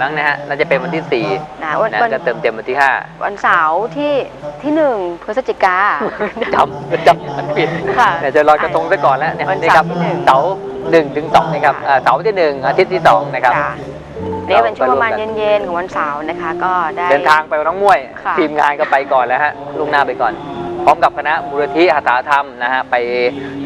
มั้งนะฮะน่าจะเป็นวันที่สี่นะวันนะวัน ก็เติมเต็มวันที่ห้าวันเสาร์ที่ที่หนึ่งพฤศจิกา จำจำมันผิดค่ะเนี่ยจะลอยกระทงซะก่อนแล้วเนี่ยวันนี่ครับเสาร์ที่หนึ่ง เสาร์หนึ่งถึงสองนะครับอ่าเสาร์ที่หนึ่งอาทิตย์ที่สองนะครับค่ะนี่เป็นช่วงประมาณเราไปร่วมกันเย็นๆของวันเสาร์นะคะ ก็ได้ เดินทางไปวัดน้องม่วย ค่ะ ทีมงานก็ไปก่อนแล้วฮะลุงหน้าไปก่อน พร้อมกับคณะมูลที่หาธรรมนะฮะไป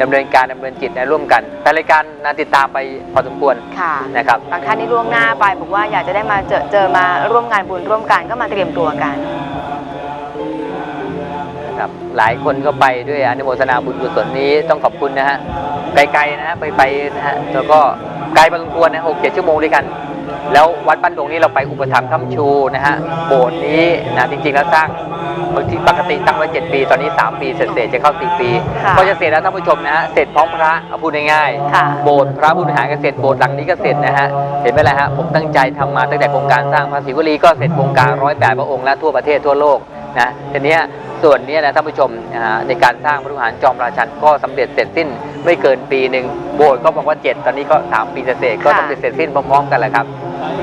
ดำเนินการดำเนินจิตนะร่วมกันแต่รายการนะติดตามไปพอสมควรค่ะนะครับบางท่านที่ล่วงหน้าไปบอกว่าอยากจะได้มาเจอเจอมาร่วมงานบุญร่วมกันก็มาเตรียมตัวกันครับหลายคนก็ไปด้วยอนุโมทนาบุญกุศลนี้ต้องขอบคุณนะฮะไกลๆนะฮะไปไปนะฮะแล้วก็ไกลพอสมควรนะหกเจ็ดชั่วโมงด้วยกัน แล้ววัดบ้านดงนี้เราไปอุปถัมภ์ค้ำชูนะฮะโบสถ์นี้นะจริงๆแล้วสร้างบางทีปกติตั้งไว้7ปี ตอนนี้ 3 ปีเสร็จๆจะเข้า 4 ปีค่ะก็จะเสร็จแล้วท่านผู้ชมนะฮะเสร็จพร้อมพระเอาพูดง่ายๆค่ะโบสถ์พระบุญหารก็เสร็จโบสถ์หลังนี้ก็เสร็จนะฮะเห็นไหมล่ะฮะผมตั้งใจทำมาตั้งแต่โครงการสร้างภาษีวลีก็เสร็จโครงการร้อยแปดพระองค์และทั่วประเทศทั่วโลกนะทีเนี้ยส่วนเนี้ยนะท่านผู้ชมนะฮะในการสร้างพระวิหารจอมราชันก็สำเร็จเสร็จสิ้นไม่เกินปีหนึ่งโบสถ์ก็บอกว่า 7 ตอนนี้ก็ 3 ปีเศษๆก็ค่ะสำเร็จเสร็จสิ้นพร้อมๆกันแหละครับ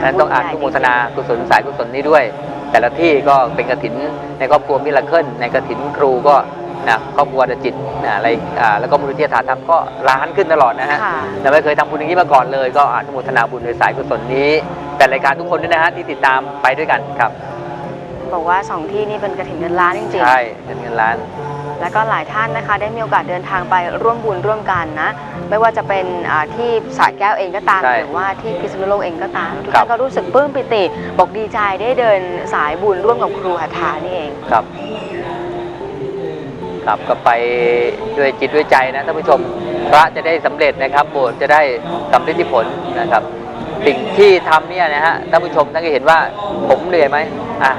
นั้นต้องอ่านทุกโมทนากุศลสายกุศลนี้ด้วย แต่ละที่ก็เป็นกระถินในครอบครัวมิลาเคิลในกระถินครูก็นะครอบครัวเดอะจิตนะอะไรอ่าแล้วก็มูลนิธิฐานธรรมก็ล้านขึ้นตลอดนะฮะค่ะ แต่ไม่เคยทำบุญอย่างนี้มาก่อนเลย ก็อนุโมทนาบุญในสายกุศลนี้ แต่รายการทุกคนด้วยนะฮะที่ติดตามไปด้วยกันครับ บอกว่าสองที่นี่เป็นกระถิ่นเงินล้านจริงใช่เป็นเงินล้านๆ แล้วก็หลายท่านนะคะได้มีโอกาสเดินทางไปร่วมบุญร่วมกันนะ ไม่ว่าจะเป็นอ่าที่สระแก้วเองก็ตาม ใช่หรือว่าที่พิษณุโลกเองก็ตามทุกครัท่าบ นก็รู้สึกปลื้มปิติ บอกดีใจได้เดินสายบุญร่วมกับครูหัตถานี่เอง ครับครับก็ไปด้วยจิตด้วยใจนะท่านผู้ชม พระจะได้สำเร็จนะครับ โบสถ์จะได้สำเร็จที่ผลนะครับ สิ่งที่ทำเนี่ยนะฮะท่านผู้ชมท่านก็เห็นว่าผมเหนื่อยไหมอะ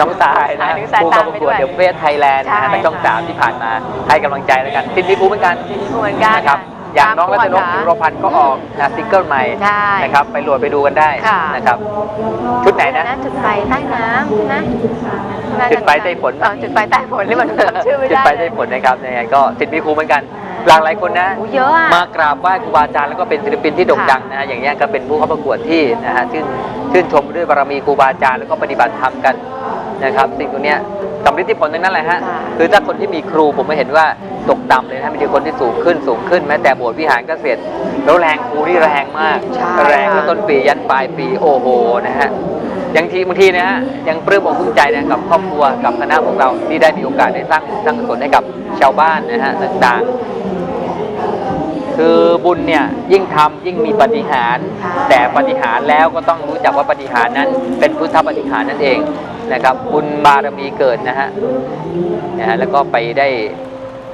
น้องสายนะน้องสายผู้ตาเข้ามประไปกด้ววดยเดี๋ยวเฟสไทยแลนด์นะฮะใช่ทางช่องค่ะ สามที่ผ่านมาให้กำลังใจแล้วกันทินดีภูเหมือนกันเหมือนกันนะครับอย่างน้องรัตนกตามจิก่รพันธ์ก็ออกนะซิงเกิลใหม่ใช่ นะครับไปโหลดไปดูกันได้ค่ะ นะครับชุดไหนนะ จุดไฟใต้น้ำนะจุดไฟใต้ฝนเออจุดไฟใต้ฝนนี่มันจำชื่อไม่จุดได้ไปได้ผลนะครับยังไงก็สิทธิ์มีครูเหมือนกัน หลากหลายคนนะ โอ้เยอะอะ มากราบไหว้ครูบาอาจารย์แล้วก็เป็นศิลปินที่โด่งค่ะดังนะฮะอย่างเงี้ยก็เป็นผู้เข้าประกวดที่นะฮะชื่นชื่นชมด้วยบารมีครูบาอาจารย์แล้วก็ปฏิบัติธรรมกันนะครับ สิ่งตรงเนี้ยสำลิดที่ผลทั้งนั้นแหละฮะค่ะ คือถ้าคนที่มีครูผมไม่เห็นว่าตกต่ำเลยนะมีแต่คนที่สูงขึ้นสูงขึ้นแม้แต่โบสถ์วิหารก็เสร็จแล้วแรงครูนี่แรงมาก ใช่แรงค่ะแล้วต้นปียันปลายปีโอ้โหนะฮะ ยังทีบางทีนะฮะยังปลื้มอกปลื้มใจนะกับครอบครัวกับคณะของเราที่ได้มีโอกาสได้สร้างบุญสร้างกุศลให้กับชาวบ้านนะฮะต่างๆ คือบุญเนี่ยยิ่งทำยิ่งมีปฏิหาร แต่ปฏิหารแล้วก็ต้องรู้จักว่าปฏิหารนั้น เป็นพุทธปฏิหารนั่นเองนะครับบุญบารมีเกิดนะฮะนะฮะแล้วก็ไปได้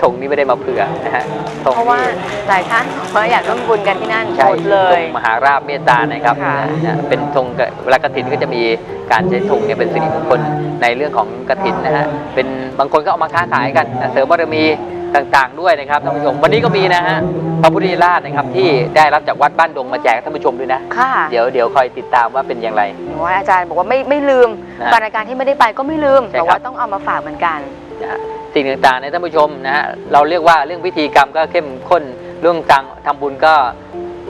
ธงนี้ไม่ได้มาเผื่อนะฮะธงเพราะว่านี้หลายท่านบอกว่าอยากร่วมบุญกันที่นั่นใช่หมดเลยธงมหาราบเมตตานะครับค่ะ นะเป็นธงกเวลากฐินก็จะมีการใช้ธงเนี่ยเป็นสิริมงคลในเรื่องของกฐินนะฮะเป็นบางคนก็เอามาค้าขายกันนะเสริมบารมีต่างๆด้วยนะครับท่านผู้ชมวันนี้ก็มีนะฮะพระพุทธราชนะครับที่ได้รับจากวัดบ้านดงมาแจกท่านผู้ชมด้วยนะ ค่ะเดี๋ยวเดี๋ยวคอยติดตามว่าเป็นอย่างไรบอกว่าอาจารย์บอกว่าไม่ไม่ลืมนะบรรณาการที่ไม่ได้ไปก็ไม่ลืม ใช่แต่ครับ ว่าต้องเอามาฝากเหมือนกัน นะฮะ สิ่งต่างๆในท่านผู้ชมนะฮะเราเรียกว่าเรื่องพิธีกรรมก็เข้มข้นเรื่องตังทำบุญก็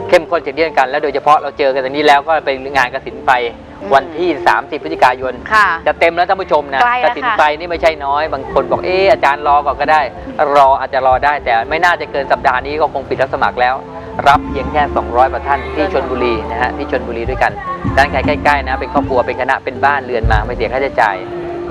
เข้มข้นเช่นเดียวกัน แล้วโดยเฉพาะเราเจอกันตรงนี้แล้วก็เป็นงานกสินไปอืมวันที่ 30พฤศจิกายนค่ะจะเต็มแล้วท่านผู้ชมนะใกล้แล้วกสินค่ะไปนี่ไม่ใช่น้อย บางคนบอกเอออาจารย์รอก่อนก็ได้ รออาจจะรอได้ แต่ไม่น่าจะเกินสัปดาห์นี้ก็คงปิดรับสมัครแล้ว รับเพียงแค่ 200ประท่านที่ชนบุรีนะฮะที่ชนบุรีด้วยกันด้านใกล้ๆนะเป็นครอบครัวเป็นคณะเป็นบ้านเรือนมาไม่เสียค่าใช้จ่าย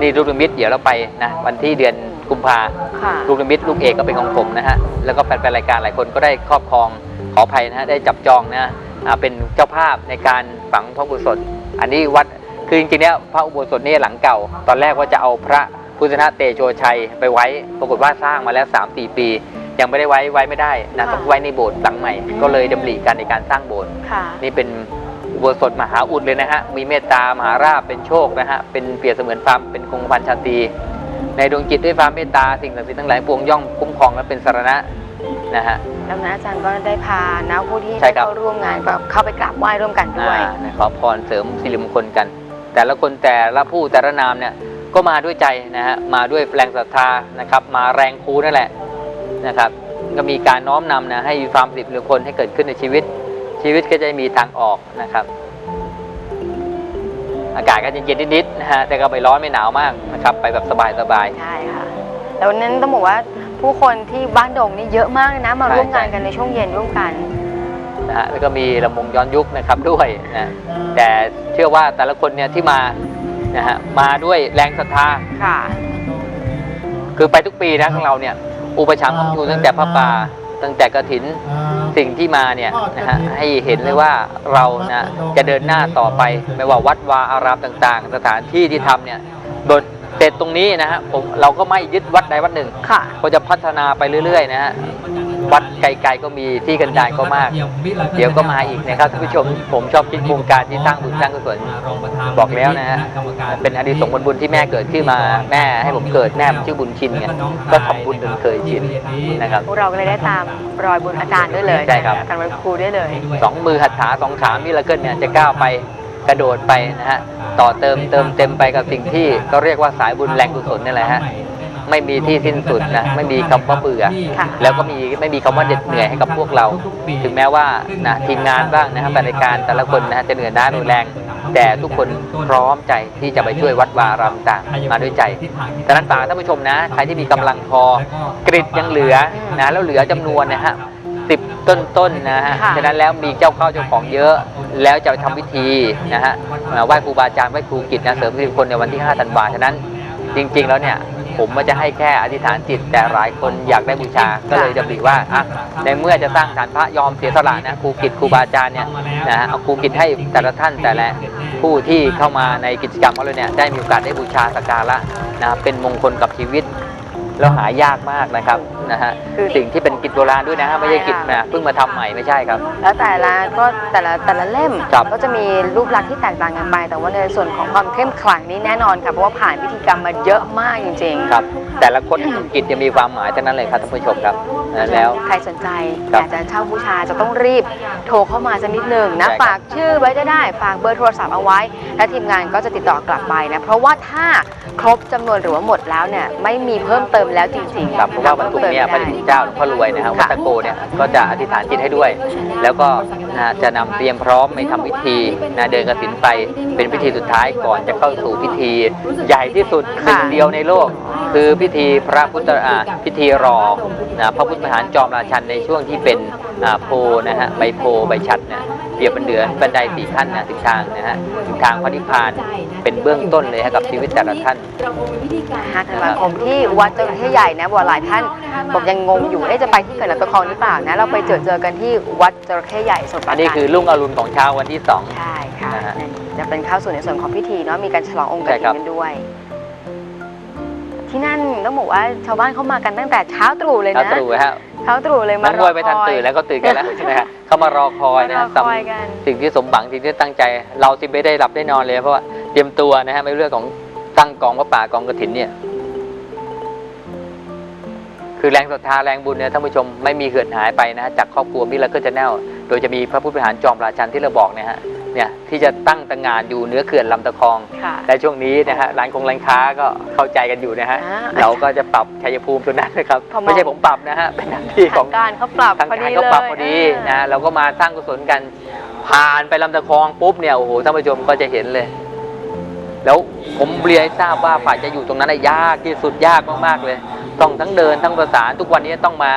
นี่ลูกนิมิตเดี๋ยวเราไปนะวันที่เดือน กุมภาค่ะ ลูกนิมิตลูกเอกก็เป็นของผมนะฮะ แล้วก็แฟนๆรายการหลายคนก็ได้ครอบครองขออภัยนะฮะได้จับจองนะอ่าเป็นเจ้าภาพในการฝังพระอุโบสถ อันนี้วัดคือจริงๆเนี่ยพระอุโบสถนี่หลังเก่า ตอนแรกว่าจะเอาพระพุทธนาเตโชชัยไปไว้ ปรากฏว่าสร้างมาแล้ว 3-4 ปี ยังไม่ได้ไว้ไว้ไม่ได้นะค่ะ ต้องไว้ในโบสถ์หลังใหม่ ก็เลยดำริกันในการสร้างโบสถ์ ค่ะ นี่เป็นอุโบสถมหาอุดเลยนะฮะ มีเมตตามหาราภเป็นโชคนะฮะ เป็นเปรียบเสมือนฟาร์มเป็นคงกระพันชาตรี ในดวงจิตด้วยความเมตตาสิ่งศักดิ์สิทธิ์ทั้งหลายปวงย่อมคุ้มครองและเป็นสารณะนะฮะดังนั้นอาจารย์ก็ได้พานักผู้ที่ใช่ได้ครับ เข้าร่วมงานก็เข้าไปกราบไหว้ร่วมกันด้วย อ่านะขอพรเสริมสิริมงคลกัน แต่ละคนแต่ละผู้แต่ละนามเนี่ยก็มาด้วยใจนะฮะมาด้วยแรงศรัทธานะครับมาแรงครูนั่นแหละนะครับก็มีการน้อมนำนะให้ความสิริมงคลให้เกิดขึ้นในชีวิต ชีวิตก็จะมีทางออกนะครับ อากาศก็เย็นๆนิดๆนะฮะแต่ก็ไม่ร้อนไม่หนาวมากนะครับไปแบบสบายใช่ค่ะแล้ววันนั้นต้องบอกว่าผู้คนที่บ้านดงนี่เยอะมากเลยนะมาใช่ร่วมงานใช่ กันในช่วงเย็นร่วมกันๆนะฮะแล้วก็มีลำวงย้อนยุคนะครับด้วยนะแต่เชื่อว่าแต่ละคนเนี่ยที่มานะฮะมาด้วยแรงศรัทธา ค่ะ คือไปทุกปีนะของเราเนี่ย อุปถัมภ์คำชูตั้งแต่พระป่า ตั้งแต่กระถินสิ่งที่มาเนี่ยนะฮะให้เห็นเลยว่าเรานะจะเดินหน้าต่อไป ไม่ว่าวัดวาอารามต่างๆ สถานที่ที่ทำเนี่ยโดย เสร็จตรงนี้นะฮะผมเราก็ไม่ยึดวัดใดวัดหนึ่งค่ะก็จะพัฒนาไปเรื่อยๆนะฮะวัดไกลๆก็มีที่กันดารก็มาก เดี๋ยวก็มาอีกนะครับท่านผู้ชมผมชอบคิดโครงการที่สร้างบุญสร้างกุศลบอกแล้วนะฮะเป็นอดีตสงฆ์ผลบุญที่แม่เกิดขึ้นมาแม่ให้ผมเกิดแม่ผมชื่อบุญชินไงก็ทำบุญจนเคยชินนะครับพวกเราก็เลยได้ตามรอยบุญอาจารย์ด้วยเลยใช่ครับอาจารย์วันครูด้วยเลยสองมือหัตถาสองขามิลเกิลเนี่ยจะก้าวไป กระโดดไปนะฮะต่อเติมเติมเต็มไปกับสิ่งที่ก็เรียกว่าสายบุญแรงกุศลนี่แหละฮะไม่มีที่สิ้นสุดนะไม่มีคำว่าเบื่อค่ะแล้วก็มีไม่มีคำว่าเหน็ดเหนื่อยให้กับพวกเรา ถึงแม้ว่านะทีมงานบ้างนะครับรายการแต่ละคนนะฮะจะเหนื่อยน้าเหนื่อยแรง แต่ทุกคนพร้อมใจที่จะไปช่วยวัดวารามต่างมาด้วยใจดังนั้นฝากท่านผู้ชมนะ ใครที่มีกำลังพอกริดยังเหลือนะแล้วเหลือจำนวนนะฮะ สิบต้นๆนะฮะค่ะฉะนั้นแล้วมีเจ้าเข้าเจ้าของเยอะแล้วจะไปทำพิธีนะฮะเอ่อไหว้ครูบาอาจารย์ไหว้ครูกิจนะเสริมสิริมงคลในวันที่5ธันวาฉะนั้นจริง ๆ แล้วเนี่ยผมมันจะให้แค่อธิษฐานจิต แต่หลายคนอยากได้บูชาก็เลยจะบอกว่าอะในเมื่อจะสร้างฐานพระยอมเสียสละนะครูกิจครูบาอาจารย์เนี่ยนะฮะเอาครูกิจให้แต่ละท่านแต่ละผู้ที่เข้ามาในกิจกรรมของเราเนี่ยได้มีโอกาสได้บูชาสักการะนะเป็นมงคลกับชีวิต แล้วหายากมากนะครับนะฮะคือสิ่งที่เป็นกิจโบราณด้วยนะฮะไม่ใช่กิจนะเพิ่งมาทำใหม่ไม่ใช่ครับ แล้วแต่ละก็แต่ละแต่ละเล่มครับก็จะมีรูปลักษณ์ที่แตกต่างกันไป แต่ว่าในส่วนของความเข้มขลังนี้แน่นอนค่ะเพราะว่าผ่านพิธีกรรมมาเยอะมากจริงๆครับแต่ละคนกิจจะมีความหมายทั้งนั้นเลยครับท่านผู้ชมครับนะแล้วใครสนใจครัอบยากจะเช่าบูชาจะต้องรีบโทรเข้ามาสักนิดหนึ่งนะใช่ครับฝากชื่อไว้ก็ได้ฝากเบอร์โทรศัพท์เอาไว้ และทีมงานก็จะติดต่อกลับไปนะเพราะว่าถ้าครบจำนวนหรือว่าหมดแล้วเนี่ยไม่มีเพิ่มเติมแล้วจริงๆ ครับเพราะว่าวันศุกร์เนี่ยพระพิ่มเจ้าหลวงพ่อรวยนะครับวัดตะโกเนี่ยก็จะอธิษฐานจิตให้ด้วย แล้วก็นะจะนำเตรียมพร้อมไปทำพิธีนะเดินกระสินไปเป็นพิธีสุดท้ายก่อนจะเข้าสู่พิธี ใหญ่ที่สุดหนึ่งเดียวในโลก คือพิธีพระพุทธพิธีรอนะพระพุทธมหารจอมราชันในช่วงที่เป็นโพนะฮะใบโพใบชัดเนี่ย รียบเป็นเดือนบันไดสี่ขั้นนะถึงทางนะฮะถึงทางพระนิพพานเป็นเบื้องต้นเลยให้กับชีวิตแต่ละท่าน5ธันวาคมที่วัดจระเข้ใหญ่นะบอกหลายท่านผมยังงงอยู่เอ๊ะจะไปที่เขื่อนลำตะคองหรือเปล่านะเราไปเจอเจอกันที่วัดจระเข้ใหญ่สมุทรปอัรานนี้การคือรุ่งอรุณของเช้าวันที่สองใช่ค่ะนะฮะจะเป็นเข้าสู่ในส่วนของพิธีเนาะมีการฉลององค์กใช่ฐิครันบกันด้วยที่นั่นต้องบอกว่าชาวบ้านเข้ามากันตั้งแต่เช้าตรู่เลยแล้วนะตรู่ฮะ เช้าตรู่เลยนัมากรมอวยไปทันคอยตื่นแล้วก็ตื่นกันแล้ว นะฮะเขามารอคอยนะมารฮะอคอยกัน สิ่งที่สมหวังสิ่งที่ตั้งใจ เราสิไม่ได้หลับได้นอนเลย เพราะว่าเตรียมตัวนะฮะไม่เรื่องของตั้งกองพระป่ากองกระถินเนี่ย คือแรงศรัทธาแรงบุญเนี่ยท่านผู้ชมไม่มีเหือดหายไปนะฮะจากครอบครัวมิลเลอร์จะแนลโดยจะมีพระผู้บริหารจอมราชันที่เราบอกเนี่ยฮะ เนี่ยที่จะตั้งตระหงานอยู่เหนือเขื่อนลำตะคอง ค่ะ และช่วงนี้นะฮะร้านคงร้านค้าก็เข้าใจกันอยู่นะฮะอ่าเราก็จะปรับชัยภูมิตัวนั้นนะครับพอมองไม่ใช่ผมปรับนะฮะเป็นหน้าที่ขทาอง งการเขาปรับทางพอการดีเขาเลยปรับพอดีนะเราก็มาสร้างกุศลกัน ผ่านไปลำตะคองปุ๊บเนี่ยโอ้โหท่านผู้ชมก็จะเห็นเลย แล้วผมเรียนให้ทราบว่าฝ่ายจะอยู่ตรงนั้นน่ะยากที่สุดยากมากๆเลย ต้องทั้งเดินทั้งประสานทุกวันนี้ต้องมา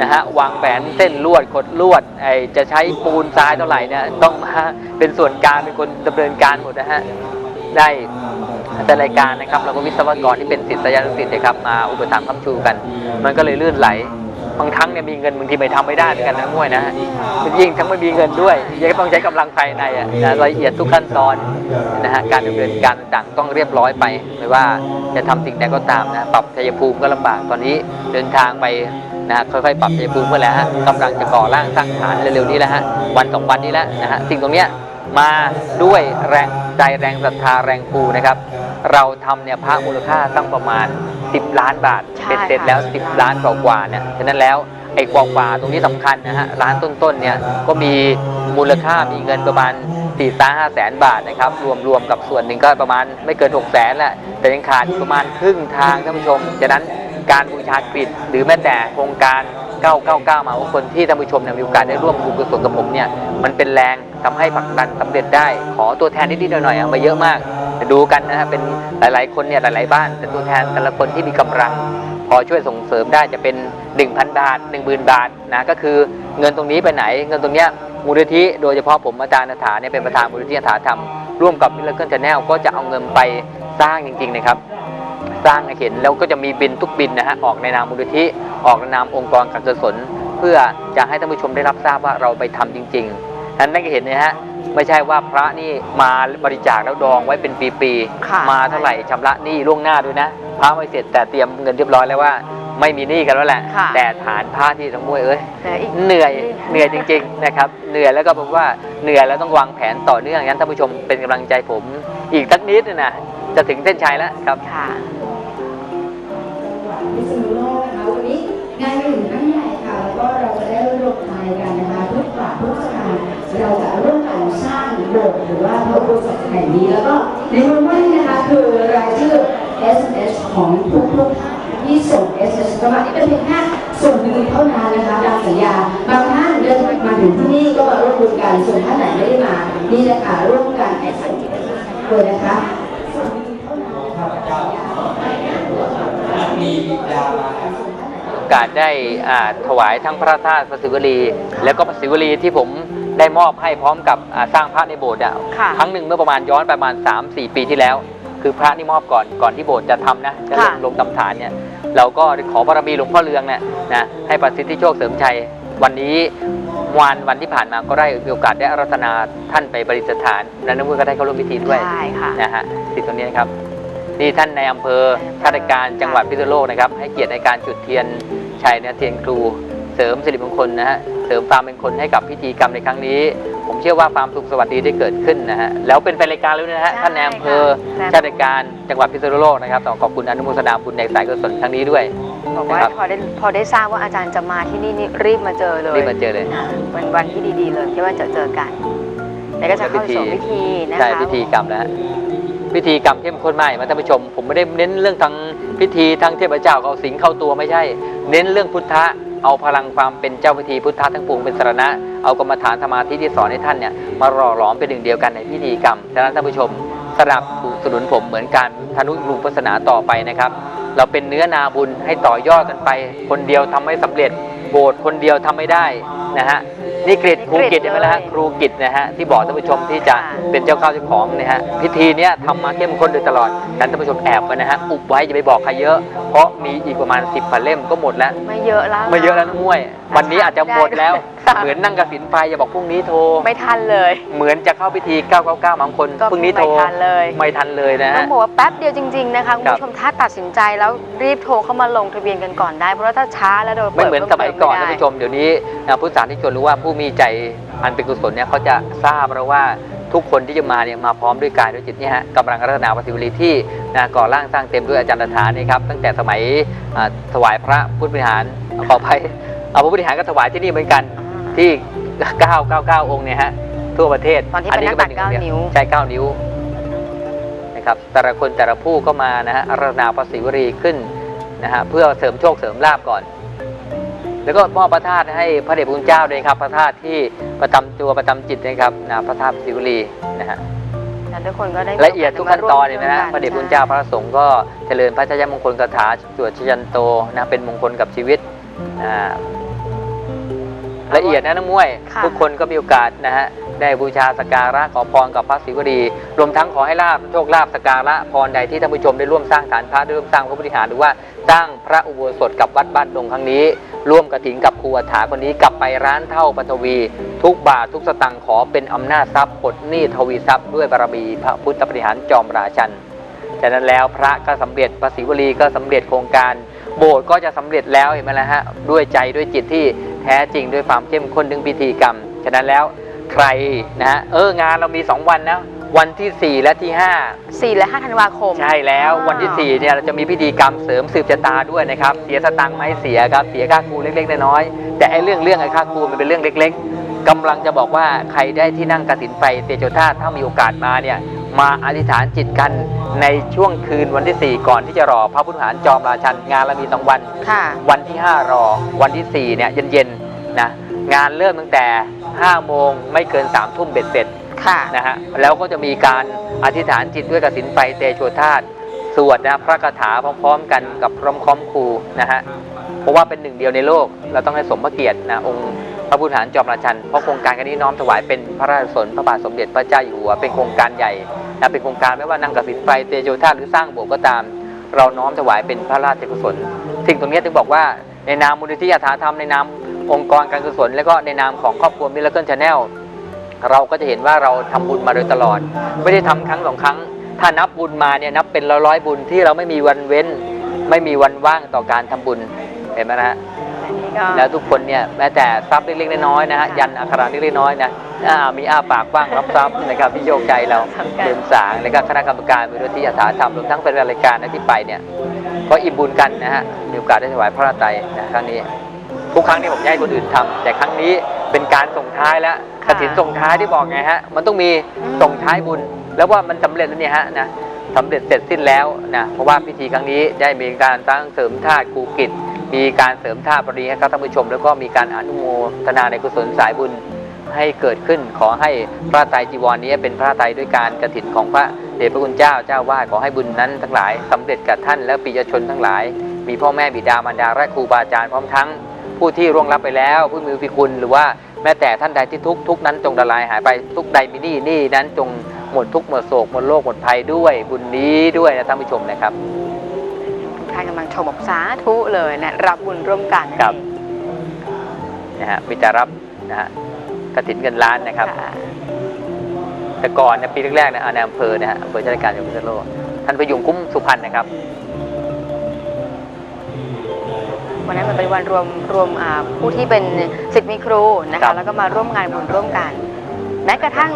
นะฮะวางแผนเส้นลวดขดลวดไอจะใช้ปูนทรายเท่าไหร่เนี่ยต้องมาเป็นส่วนกลางเป็นคนดำเนินการหมดนะฮะได้แต่รายการนะครับเราก็วิศวกรที่เป็นศิษยานุศิษย์นะครับมาอุปถัมภ์คำชูกัน มันก็เลยลื่นไหล บางครั้งเนี่ยมีเงินบางทีไม่ทำไม่ได้เหมือนกันนะมวยนะยิ่งทั้งไม่มีเงินด้วยยังต้องใช้กำลังภายในอะนะละเอียดทุกขั้นตอนนะฮะการดำเนินการต่างต้องเรียบร้อยไป ไม่ว่าจะทำสิ่งใดก็ตามนะปรับชัยภูมิก็ลำบากตอนนี้เดินทางไปนะฮะค่อยๆปรับชัยภูมิเมื่อแล้วฮะกำลังจะก่อร่างสร้างฐานเร็วๆนี้แล้วฮะวันสองวันนี้แล้วนะฮะสิ่งตรงเนี้ยมาด้วยแรงใจแรงศรัทธาแรงปูนะครับ เราทำเนี่ยพระมูลค่าตั้งประมาณ 10 ล้านบาทใช่เป็นเสร็จแล้ว10 ล้านกว่าๆเนี่ยฉะนั้นแล้วไอ้กว่าๆตรงนี้สำคัญนะฮะร้านต้นๆเนี่ยก็มีมูลค่ามีเงินประมาณ4 5 5แสนบาทนะครับรวมรวมกับส่วนหนึ่งก็ประมาณไม่เกิน6แสนแหละแต่ยังขาดอีกประมาณครึ่งทางท่านผู้ชมฉะนั้นการบูชากริดหรือแม้แต่โครงการ 999 มาว่าคนที่ท่านผู้ชมเนี่ยมีโอกาสได้ร่วมบุญกุศลกับผมเนี่ยมันเป็นแรงศทำให้ผลักดันสำเร็จได้ขอตัวแทนนิดๆหน่อยๆเอามาเยอะมาก ดูกันนะฮะเป็นหลาย ๆ คนเนี่ยหลาย ๆ บ้านแต่ตัวแทนแต่ละคนที่มีกำลัง พอช่วยส่งเสริมได้จะเป็น 1,000 บาท 10,000 บาทนะก็คือเงินตรงนี้ไปไหน เงินตรงเนี้ยมูลนิธิโดยเฉพาะผมอาจารย์นาถาเนี่ยเป็นประธานมูลนิธินาถาธรรมร่วมกับมิลเลอร์เคิลชาแนลก็จะเอาเงินไปสร้างจริง ๆ นะครับ สร้างให้เห็นแล้วก็จะมีบินทุกบินนะฮะออกในนามมูลนิธิออกในนามองค์กรการกุศลเพื่อจะให้ท่านผู้ชมได้รับทราบว่าเราไปทำจริง ๆ นั้นนั่นก็เห็นนะฮะไม่ใช่ว่าพระนี่มาบริจาคแล้วดองไว้เป็นปีค่ะๆมาเท่าไหร่ชำระหนี้ล่วงหน้าด้วยนะพระไม่เสร็จแต่เตรียมเงินเรียบร้อยแล้วว่า ไม่มีหนี้กันแล้วแหละ ค่ะ แต่ฐานพระที่ทั้งมวยเอ้ย เหลืออีก เหนื่อย เหนื่อยจริงๆ นะครับ เหนื่อยแล้วก็ผมว่าเหนื่อยแล้วต้องวางแผนต่อเนื่องงั้นท่านผู้ชมเป็นกำลังใจผม อีกสักนิดนึงนะจะถึงเส้นชัยแล้วครับ ค่ะ พิษณุโลกนะคะวันนี้งานมา เราจะร่วมกันสร้างโบสถ์หรือว่าพระอุโบสถแห่งนี้ แล้วก็ในวันวันนี้นะคะคือรายชื่อ SMS ของทุกทุกๆที่ส่ง SMS เข้ามานี่เป็นเพียงแค่ส่วนหนึ่งเท่านั้นนะคะตามสัญญาบางท่านเดินมาถึงที่นี่ก็มาร่วมบุญกันส่วนท่านไหนไม่ได้มานี่นะคะร่วมกัน SMS เลยนส่งเท่านั้นะคะโอกาสได้ถวายทั้งพระธาตุพระศิวลี แล้วก็พระศิวลีที่ผม ได้มอบให้พร้อมกับอ่าสร้างพระในโบสถ์อะค่ะครั้งหนึ่งเมื่อประมาณย้อนไปประมาณ 3-4 ปีที่แล้ว คือพระนี่มอบก่อนก่อนที่โบสถ์จะทำนะจะลงค่ะลงตำฐานเนี่ยเราก็ขอบารมีหลวงพ่อเรืองเนี่ยนะให้ประสิทธิโชคเสริมชัยวันนี้วันวันที่ผ่านมาก็ได้มีโอกาสได้อารัตนาท่านไปบริสถานและนักมือก็ได้เข้าร่วมพิธีด้วยใช่ค่ะนะฮะที่ตรงนี้นะครับนี่ท่านในอำเภอข้าราชการจังหวัดพิษณุโลกนะครับ ให้เกียรติในการจุดเทียนชัยเนยเทียนครูเสริมสิริมงคลนะฮะ เสริมความเป็นคนให้กับพิธีกรรมในครั้งนี้ ผมเชื่อว่าความสุขสวัสดีได้เกิดขึ้นนะฮะแล้วเป็นแฟนรายการแล้วนะฮะใช่ท่านในอำเภอค่ะข้าราชการจังหวัดพิษณุโลกนะครับต้องขอบคุณอนุโมทนาบุญในสายกุศลครั้งนี้ด้วยบอกว่านะครับพอได้พอได้ทราบว่าอาจารย์จะมาที่นี่นี่รีบมาเจอเลยรีบมาเจอเลยนะเป็นวันที่ดีๆเลยที่ว่าจะเจอกันแล้วก็จะเข้าสู่พิธีนะคะใช่พิธีกรรมแล้วฮะพิธีกรรมเข้มข้นมากมาท่านผู้ชม ผมไม่ได้เน้นเรื่องทางพิธีทางเทพเจ้าเอาสิงเข้าตัวไม่ใช่ เน้นเรื่องพุทธะ เอาพลังความเป็นเจ้าพิธีพุทธะทั้งปวงเป็นสรณะ เอากรรมฐานสมาธิที่สอนให้ท่านเนี่ยมาหล่อหลอมเป็นหนึ่งเดียวกันในพิธีกรรมฉะนั้นท่านผู้ชมสนับสนุนผมเหมือนการธนุรุงศาสนาต่อไปนะครับ เราเป็นเนื้อนาบุญให้ต่อยอดกันไป คนเดียวทำไม่สำเร็จ โบสถ์คนเดียวทำไม่ได้นะฮะนี่กริดครูกิจเห็นไหมล่ะฮะครูกิจนะฮะที่บอกท่านผู้ชมที่จะเป็นเจ้าข้าวเจ้าของนะฮะพิธีเนี้ยทำมาเข้มข้นโดยตลอดนั้นท่านผู้ชมแอบไว้นะฮะอุบไว้อย่าไปบอกใครเยอะ เพราะมีอีกประมาณ 10พันเล่มก็หมดแล้วไม่เยอะแล้วไม่เยอะแล้วนะม้วยวันนี้อาจจะหมดแล้วค่ะ เหมือนนั่งกระสินไปอย่าบอกพรุ่งนี้โทร ไม่ทันเลย เหมือนจะเข้าพิธี 999บางคนก็พรุ่งนี้โทร ไม่ทันเลย ไม่ทันเลยนะ ต้อฮะงบอกว่าแป๊บเดียวจริง ๆ นะคะ คุณครับผู้ชมถ้าตัดสินใจแล้วรีบโทรเข้ามาลงทะเบียนกันก่อนได้ เพราะว่าถ้าช้าแล้วโดนไม่เหมือนสมัยก่อนเปิท่านดผู้ชม เดี๋ยวนี้นะผู้สาธิชนรู้ว่าผู้มีใจอันเป็นกุศลเนี่ยเขาจะทราบแล้วว่าทุกคนที่จะมาเนี่ยมาพร้อมด้วยกายด้วยจิตเนี่ยฮะกำลังรัตนาปฏิวลีที่นะก่อร่างสร้างเต็มด้วยอาจารย์ตถาเนี่ยครับตั้งแต่สมัยอ่าถวายพระพุทธบริหารขออภัยเอาพระพุทธบริหารก็ถวายที่นี่เหมือนกัน ที่ 999 องค์เนี่ยฮะทั่วประเทศตอนที่เป็นนักตัดหเก้าดียนิ้ว ใช่ 9 นิ้วนะครับแต่ละคนแต่ละผู้ก็มานะฮะอารัตนาพระศิวรีขึ้นนะฮะเพื่อเสริมโชคเสริมลาบก่อน แล้วก็มอบพระธาตุให้พระเดชพระคุณเจ้าด้วยครับ พระธาตุที่ประจำตัวประจำจิตนะครับนะพระธาตุศิวลีนะฮะแล้วทุกคนก็ได้ละเอียดทุกขั้นตอนเห็นไหมฮะพระเดชพระคุณเจ้าพระสงฆ์ก็เจริญพระชยมงคลคาถาสวดชยันโตนะเป็นมงคลกับชีวิตอ่า ละเอียดนะน้องมวย ค่ะ ทุกคนก็มีโอกาสนะฮะได้บูชาสกการะขอพรกับพระศิวลีรวมทั้งขอให้ลาบโชคลาภสกการะพรใดที่ท่านผู้ชมได้ร่วมสร้างฐานพระได้ร่วมสร้างพระบริหารหรือว่าสร้างพระอุโบสถกับวัดบ้านดงครั้งนี้ ร่วมกระถินกับครูอัฐาคนนี้กลับไปร้านเท่าปฐวี ทุกบาททุกสตังค์ขอเป็นอำนาจทรัพย์ปลดหนี้ทวีทรัพย์ด้วยบารมีพระพุทธปฏิหารจอมราชัน จากนั้นแล้วพระก็สำเร็จพระศิวลีก็สำเร็จโครงการ โบสถ์ก็จะสำเร็จแล้วเห็นไหมล่ะฮะด้วยใจด้วยจิตที่ แท้จริงด้วยความเข้มข้นถึงพิธีกรรม ฉะนั้นแล้วใครนะฮะเอองานเรามี 2 วันนะวันที่ 4 และที่ 5 4 และ 5 ธันวาคม ใช่แล้วอ๋อวันที่ 4 เนี่ยเราจะมีพิธีกรรมเสริมสืบชะตาด้วยนะครับ เสียสตังค์ไหมเสียครับ เสียค่าครูเล็กๆน้อยๆแต่ไอ้เรื่องเรื่องไอ้ค่าครูมันเป็นเรื่องเล็ก ๆกำลังจะบอกว่าใครได้ที่นั่งกสินไปเตโชธาถ้ามีโอกาสมาเนี่ย มาอธิษฐานจิตกันในช่วงคืนวันที่ 4 ก่อนที่จะรอพระพุทธหารจอมราชันงานเรามีสองวัน ค่ะ วันที่ 5 รอ วันที่ 4 เนี่ยเย็นๆนะงานเริ่มตั้งแต่ 5 โมงไม่เกิน 3 ทุ่มเบ็ดเสร็จค่ะ นะฮะแล้วก็จะมีการอธิษฐานจิตด้วยกสินไฟเตโชธาตสวดนะพระคาถาพร้อมๆ กันกับพร้อมค้อมครูนะฮะเพราะว่าเป็นหนึ่งเดียวในโลกเราต้องให้สมพระเกียรตินะองค์พระพุทธฐานจอมราชันเพราะโครงการครั้งนี้น้อมถวายเป็นพระราชสนพระบาทสมเด็จพระเจ้าอยู่หัวเป็นโครงการใหญ่ นะเป็นโครงการไม่ว่านั่งกสินไฟเตโชธาหรือสร้างโบสถ์ก็ตาม เราน้อมถวายเป็นพระราชกุศลสิ่งตรงนี้ถึงบอกว่าในนามมูลนิธิอาถาธรรมในนามองค์กรการกุศล และก็ในนามของครอบครัวมิลเลอร์ชาแนลเราก็จะเห็นว่าเราทำบุญมาโดยตลอด ไม่ได้ทำครั้งสองครั้ง ถ้านับบุญมาเนี่ยนับเป็นร้อยร้อยบุญที่เราไม่มีวันเว้น ไม่มีวันว่างต่อการทำบุญเห็นไหมนะฮะ แล้วทุกคนเนี่ยแม้แต่ทรัพย์เล็กๆน้อยๆนะฮะยันอักขระเล็กๆน้อยๆนะอ่ามีอ้าปากกว้างรับทรัพย์นะครับพี่โยกใจเราเดินสางแล้วก็คณะกรรมการมูลนิธิอาสาธรรมรวมทั้งเป็นรายการนะที่ไปเนี่ยก็อิ่มบุญกันนะฮะมีโอกาสได้ถวายพระราตรัยนะครั้งนี้ทุกครั้งที่ผมจะให้คนอื่นทำแต่ครั้งนี้เป็นการส่งท้ายแล้วกค่ะฐินส่งท้ายที่บอกไงฮะมันต้องมีส่งท้ายบุญ แล้วว่ามันสำเร็จแล้วเนี่ยฮะนะสำเร็จเสร็จสิ้นแล้วนะเพราะว่าพิธีครั้งนี้ได้มีการตั้งเสริมธาตุกูกิจ มีการเสริมธาตุปรีให้กับท่านผู้ชม แล้วก็มีการอนุโมทนาในกุศลสายบุญให้เกิดขึ้นขอให้พระไตรจีวรนี้เป็นพระไตรด้วยการกระถินของพระเดชพระคุณเจ้าเจ้าวาดขอให้บุญนั้นทั้งหลายสำเร็จกับท่านและปิยชนทั้งหลาย มีพ่อแม่บิดามารดาและครูบาอาจารย์พร้อมทั้ง ผู้ที่ร่วงรับไปแล้ว ผู้มีพิคุณหรือว่าแม้แต่ท่านใดที่ทุกทุกนั้นจงละลายหายไปทุกใดมีนี้หนี้นั้นจงหมดทุกหมดโศกหมดโรคหมดภัยด้วยบุญนี้ด้วยนะท่านผู้ชมนะครับ ทุกท่านกำลังชมบอกสาธุเลยนะรับบุญร่วมกันนั่นครับ เองนะฮะมีแต่รับนะฮะกระถินเงินล้านนะครับค่ะแต่ก่อนเนี่ยปีแรกๆนะอ่าในอำเภอนะฮะอำเภอราชการจังหวัดพิษณุโลกท่านพยุงคุ้มสุพรรณนะครับ วันนั้นมันเป็นวันรวมรวมอ่าผู้ที่เป็นศิษย์มีครูนะครัคะบ แล้วก็มาร่วมงานบุญร่วมกันแม้กระทั่ง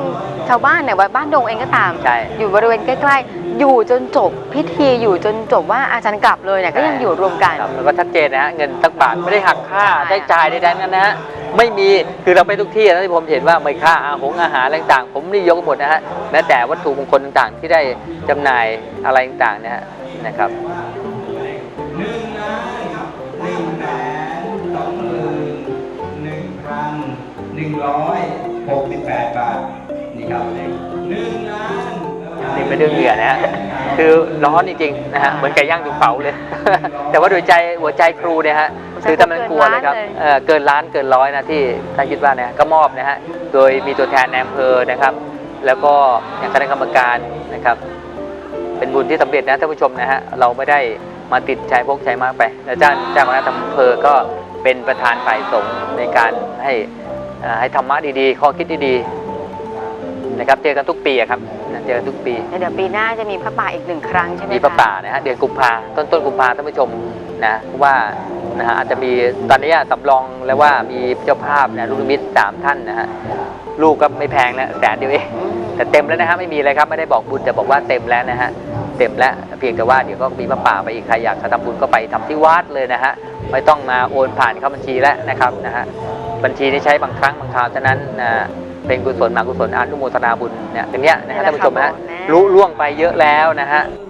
ชาวบ้านเนี่ยวัดบ้านดงเองก็ตาม ใช่ อยู่บริเวณใกล้ๆ อยู่จนจบพิธีอยู่จนจบว่าอาจารย์กลับเลยเนี่ยก็ยังอยู่รวมกัน ครับแล้วก็ชัดเจนนะฮะเงินสักบาทไม่ได้หักค่าใช่ ได้จ่ายใดๆนั้นนะฮะไม่มีคือเราไปทุกที่นะที่ผมเห็นว่าไม่ค่าอาหงอาหารอะไรต่างๆ ผมนี่ยกหมดนะฮะแม้แต่วัตถุมงคลต่างๆ ที่ได้จำหน่ายอะไรต่างๆนะฮะนะครับ หนึ่งล้านหนึ่งแสนสองหมื่นหนึ่งพันหนึ่งร้อยหกสิบแปดบาท นี่ครับเลขหนึ่งล้าน นี่เป็นเรื่องเหงื่อนะฮะคือร้อนจริงๆนะฮะเหมือนไก่ย่างถูกเผาเลย แต่ว่าโดยใจหัวใจครูเนี่ยฮะคือถ้ามันกลัวเลยครับเอ่อเกินล้านเกินร้อยนะที่ท่านคิดว่าเนี่ยก็มอบนะฮะโดยมีตัวแทนในอำเภอนะครับ แล้วก็อย่างคณะกรรมการนะครับ เป็นบุญที่สำเร็จนะท่านผู้ชมนะฮะเราไม่ได้มาติดชายพกชายมากไปแล้วเจ้าเจ้าคณะอำเภอก็เป็นประธานฝ่ายสงฆ์ในการให้อ่าให้ธรรมะดีๆ ข้อคิดดีๆ นะครับเจอกันทุกปีอะครับนะเจอกันทุกปี แล้วเดี๋ยวปีหน้าจะมีพระป่าอีกหนึ่งครั้งใช่ไหมมีคะพระป่านะฮะเดือนกุมภาต้นต้นกุมภาท่านผู้ชมนะเพราะว่านะฮะอาจจะมีตอนนี้สำรองแล้วว่ามีเจ้าภาพนะลูกนิมิตสามท่านนะฮะลูกก็ไม่แพงแล้วแสนเดียวเอง อืมแต่เต็มแล้วนะฮะไม่มีเลยครับไม่ได้บอกบุญแต่บอกว่าเต็มแล้วนะฮะเต็มแล้วเพียงแต่ว่าเดี๋ยวก็มีพระป่าไปอีกใครอยากจะทำบุญก็ไปทำที่วัดเลยนะฮะไม่ต้องมาโอนผ่านเข้าบัญชีแล้วนะครับนะฮะบัญชีที่ใช้บางครั้งบางคราวฉะนั้นนะ เป็นกุศลมากุศลอนุโมทนาบุญเนี่ยอย่างเงี้ยนะฮะท่านผู้ชมนะฮะรู้ล่วงไปเยอะแล้วนะฮะห